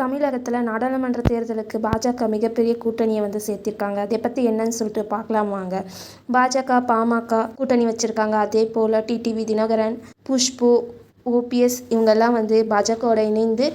தமிழகத்தில் நாடாளுமன்ற தேர்தலுக்கு பாஜக மிகப்பெரிய கூட்டணியை வந்து சேர்த்திருக்காங்க. அதை பற்றி என்னன்னு சொல்லிட்டு பார்க்கலாம் வாங்க. பாஜக பாமக கூட்டணி வச்சுருக்காங்க. அதே போல் டிடிவி தினகரன் புஷ்பு ஓபிஎஸ் இவங்கெல்லாம் வந்து பாஜகவோட இணைந்து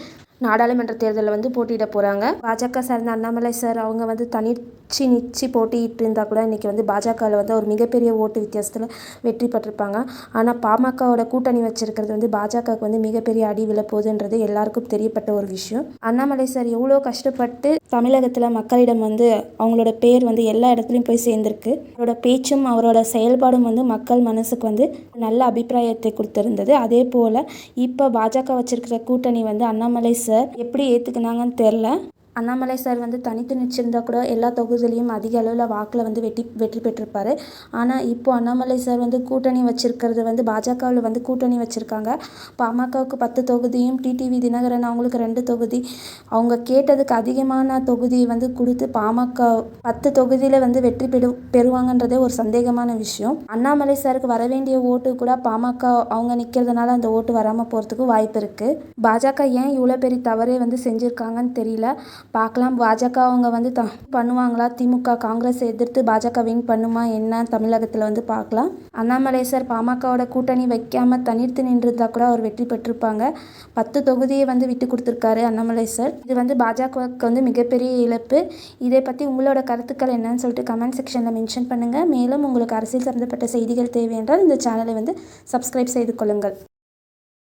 நாடாளுமன்ற தேர்தலில் வந்து போட்டியிட போகிறாங்க பாஜக சார்ந்த அண்ணாமலை சார் அவங்க வந்து தனிச்சு நிச்சு போட்டியிட்டு இருந்தால் கூட இன்றைக்கி வந்து பாஜகவில் வந்து ஒரு மிகப்பெரிய ஓட்டு வித்தியாசத்தில் வெற்றி பெற்றிருப்பாங்க. ஆனால் பாமகவோட கூட்டணி வச்சிருக்கிறது வந்து பாஜகவுக்கு வந்து மிகப்பெரிய அடி விழப்போகுதுன்றது எல்லாருக்கும் தெரியப்பட்ட ஒரு விஷயம். அண்ணாமலை சார் எவ்வளோ கஷ்டப்பட்டு தமிழகத்தில் மக்களிடம் வந்து அவங்களோட பேர் வந்து எல்லா இடத்துலையும் போய் சேர்ந்துருக்கு. அவரோட பேச்சும் அவரோட செயல்பாடும் வந்து மக்கள் மனசுக்கு வந்து நல்ல அபிப்பிராயத்தை கொடுத்துருந்தது. அதே போல் இப்போ பாஜக வச்சிருக்கிற கூட்டணி வந்து அண்ணாமலை சார். எப்படி ஏற்றுக்குனாங்கன்னு தெரில அண்ணாமலை சார் வந்து தனித்து நிச்சிருந்தால் கூட எல்லா தொகுதியிலையும் அதிக அளவில் வாக்கில் வந்து வெற்றி வெற்றி பெற்றிருப்பார். ஆனால் இப்போ அண்ணாமலை சார் வந்து கூட்டணி வச்சுருக்கிறது வந்து பாஜகவில் வந்து கூட்டணி வச்சுருக்காங்க. பாமகவுக்கு பத்து தொகுதியும் டிடிவி தினகரன் அவங்களுக்கு ரெண்டு தொகுதி. அவங்க கேட்டதுக்கு அதிகமான தொகுதி வந்து கொடுத்து பாமக பத்து தொகுதியில் வந்து வெற்றி பெறு பெறுவாங்கன்றதே ஒரு சந்தேகமான விஷயம். அண்ணாமலை சாருக்கு வர வேண்டிய ஓட்டு கூட பாமக அவங்க நிற்கிறதுனால அந்த ஓட்டு வராமல் போகிறதுக்கு வாய்ப்பு இருக்குது பாஜக ஏன் இவ்வளோ பெரிய தவறே வந்து செஞ்சுருக்காங்கன்னு தெரியல. பார்க்கலாம். பாஜக அவங்க வந்து த பண்ணுவாங்களா? திமுக காங்கிரஸ் எதிர்த்து பாஜக வின் பண்ணுமா என்ன தமிழகத்தில் வந்து பார்க்கலாம். அண்ணாமலை சார் பாமகவோட கூட்டணி வைக்காமல் தனித்து நின்றிருந்தா கூட அவர் வெற்றி பெற்றிருப்பாங்க. பத்து தொகுதியை வந்து விட்டு கொடுத்துருக்காரு அண்ணாமலை சார். இது வந்து பாஜகவுக்கு வந்து மிகப்பெரிய இழப்பு. இதை பற்றி உங்களோட கருத்துக்கள் என்னன்னு சொல்லிட்டு கமெண்ட் செக்ஷனில் மென்ஷன் பண்ணுங்கள் மேலும் உங்களுக்கு அரசியல் சம்மந்தப்பட்ட செய்திகள் தேவை என்றால் இந்த சேனலை வந்து சப்ஸ்கிரைப் செய்து கொள்ளுங்கள்.